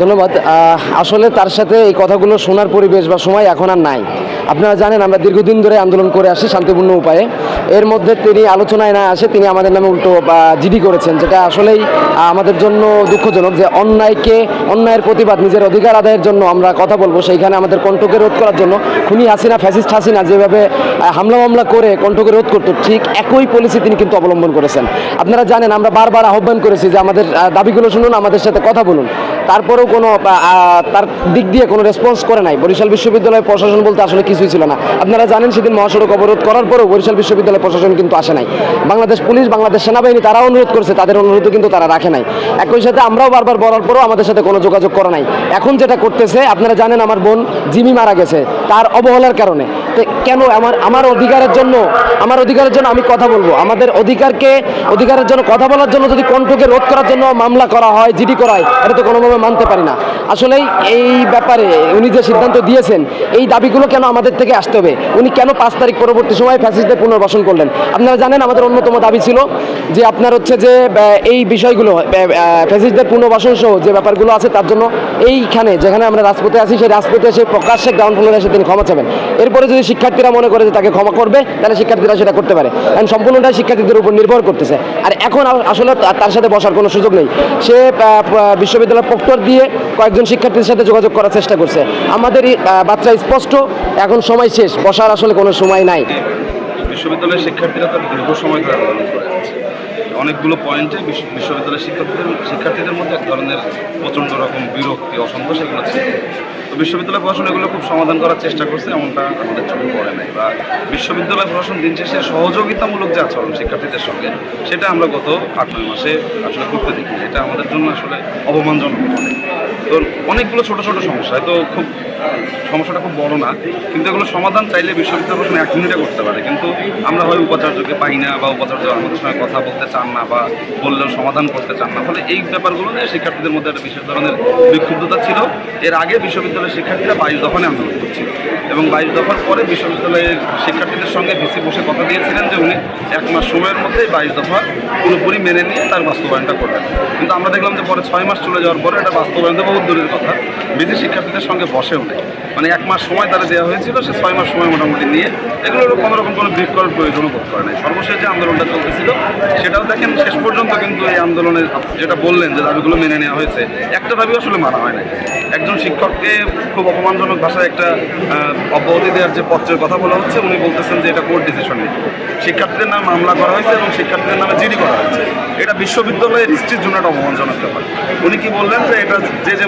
ধন্যবাদ। আসলে তার সাথে এই কথাগুলো শোনার পরিবেশ বা সময় এখন আর নাই। আপনারা জানেন, আমরা দীর্ঘদিন ধরে আন্দোলন করে আসি শান্তিপূর্ণ উপায়ে। এর মধ্যে তিনি আলোচনায় না আসে, তিনি আমাদের নামে উল্টো জিডি করেছেন, যেটা আসলেই আমাদের জন্য দুঃখজনক যে অন্যায়কে, অন্যায়ের প্রতিবাদ, নিজের অধিকার আদায়ের জন্য আমরা কথা বলব, সেইখানে আমাদের কণ্ঠকে রোধ করার জন্য খুনি হাসিনা, ফ্যাসিস্ট হাসিনা যেভাবে হামলা মামলা করে কণ্ঠকে রোধ করতো, ঠিক একই পলিসি তিনি কিন্তু অবলম্বন করেছেন। আপনারা জানেন, আমরা বারবার আহ্বান করেছি যে আমাদের দাবিগুলো শুনুন, আমাদের সাথে কথা বলুন। তারপরেও কোনো তার দিক দিয়ে কোনো রেসপন্স করে নাই। বরিশাল বিশ্ববিদ্যালয় প্রশাসন বলতে আসলে কিছুই ছিল না। আপনারা জানেন সেদিন মহাসড়ক অবরোধ করার পরেও বরিশাল বিশ্ববিদ্যালয় প্রশাসন কিন্তু আসে নাই। বাংলাদেশ পুলিশ, বাংলাদেশ সেনাবাহিনী তারাও অনুরোধ করেছে, তাদের অনুরোধও কিন্তু তারা রাখে নাই। একই সাথে আমরাও বারবার বলার পরেও আমাদের সাথে কোনো যোগাযোগ করে নাই। এখন যেটা করতেছে, আপনারা জানেন আমার বোন জিমি মারা গেছে, তার অবহেলার কারণে। কেন আমার আমার অধিকারের জন্য আমার অধিকারের জন্য আমি কথা বলব। আমাদের অধিকারকে অধিকারের জন্য কথা বলার জন্য যদি কণ্ঠকে রোধ করার জন্য মামলা করা হয়, জিডি করায় এটা তো কোনোভাবে মানতে পারি না। আসলেই এই ব্যাপারে উনি যে সিদ্ধান্ত দিয়েছেন, এই দাবিগুলো কেন আমাদের থেকে আসতে হবে? উনি কেন পাঁচ তারিখ পরবর্তী সময় ফ্যাসিস্টদের পুনর্বাসন করলেন? আপনারা জানেন, আমাদের অন্যতম দাবি ছিল যে আপনার হচ্ছে যে এই বিষয়গুলো ফ্যাসিস্টদের পুনর্বাসন সহ যে ব্যাপারগুলো আছে তার জন্য এইখানে যেখানে আমরা রাজপথে আছি, সেই রাজপথে এসে প্রকাশ্যে গ্রাউন্ড ফ্লোরে এসে তিনি ক্ষমা চাবেন এরপরে যদি শিক্ষার্থীরা মনে করে যে তাকে ক্ষমা করবে, তাহলে শিক্ষার্থীরা সেটা করতে পারে। কারণ সম্পূর্ণটাই শিক্ষার্থীদের উপর নির্ভর করতেছে। আর এখন আসলে তার সাথে বসার কোনো সুযোগ নেই। সে বিশ্ববিদ্যালয় প্রক্টর দিয়ে কয়েকজন শিক্ষার্থীর সাথে যোগাযোগ করার চেষ্টা করছে। আমাদের বাচ্চা স্পষ্ট, এখন সময় শেষ। বসার আসলে কোনো সময় নাই। বিশ্ববিদ্যালয়ের শিক্ষার্থীরা তো দীর্ঘ সময় ধরে আন্দোলন করে আছে। অনেকগুলো পয়েন্টে বিশ্ববিদ্যালয়ের শিক্ষার্থীদের শিক্ষার্থীদের মধ্যে এক ধরনের প্রচণ্ড রকম বিরক্তি, অসন্তোষ এগুলো ছিল। তো বিশ্ববিদ্যালয় প্রশাসন এগুলো খুব সমাধান করার চেষ্টা করছে, এমনটা আমাদের চোখে পড়ে নাই। বা বিশ্ববিদ্যালয় প্রশাসন দিন শেষে সহযোগিতামূলক যে আচরণ শিক্ষার্থীদের সঙ্গে, সেটা আমরা গত আট, নয় মাসে আসলে করতে দেখি এটা আমাদের জন্য আসলে অপমানজনক। তো অনেকগুলো ছোট ছোট সমস্যা। হয়তো খুব সমস্যাটা খুব বড় না। কিন্তু এগুলো সমাধান চাইলে বিশ্ববিদ্যালয় প্রশ্ন এক মিনিটে করতে পারে। কিন্তু আমরা হয় উপাচার্যকে পাই না বা উপাচার্য আমাদের সঙ্গে কথা বলতে চান না বা বললেও সমাধান করতে চান না। ফলে এই ব্যাপারগুলো নিয়ে শিক্ষার্থীদের মধ্যে একটা বিশেষ ধরনের বিক্ষুব্ধতা ছিল। এর আগে বিশ্ববিদ্যালয়ের শিক্ষার্থীরা বাইশ দফানে আন্দোলন করছিল। এবং বাইশ দফার পরে বিশ্ববিদ্যালয়ের শিক্ষার্থীদের সঙ্গে ভিসি বসে কথা দিয়েছিলেন যে উনি এক মাস সময়ের মধ্যেই বাইশ দফা পুরোপুরি মেনে নিয়ে তার বাস্তবায়নটা করবেন। কিন্তু আমরা দেখলাম যে পরে ছয় মাস চলে যাওয়ার পরে এটা বাস্তবায়ন তো বহু দূরের কথা। বিধি শিক্ষার্থীদের সঙ্গে বসে নেই মানে এক মাস সময় তারা দেওয়া হয়েছিল, সে ছয় মাস সময় মোটামুটি নিয়ে এগুলোর কোনো রকম কোনো ব্রিফ করার প্রয়োজনও বোধ করে নাই। সর্বশেষ যে আন্দোলনটা চলতেছিল, সেটাও দেখেন শেষ পর্যন্ত কিন্তু এই আন্দোলনের যেটা বললেন যে দাবিগুলো মেনে নেওয়া হয়েছে, একটা দাবি আসলে মানা হয় না একজন শিক্ষককে খুব অপমানজনক ভাষায় একটা অব্যাহতি দেওয়ার যে পত্রের কথা বলা হচ্ছে, উনি বলতেছেন যে এটা কোর্ট ডিসিশন নেই। শিক্ষার্থীদের নামে মামলা করা হয়েছে এবং শিক্ষার্থীদের নামে জিডি করা হয়েছে। এটা বিশ্ববিদ্যালয়ের হিস্ট্রির জন্য একটা অপমানজনক ব্যাপার। উনি কি বললেন যে এটা যে যে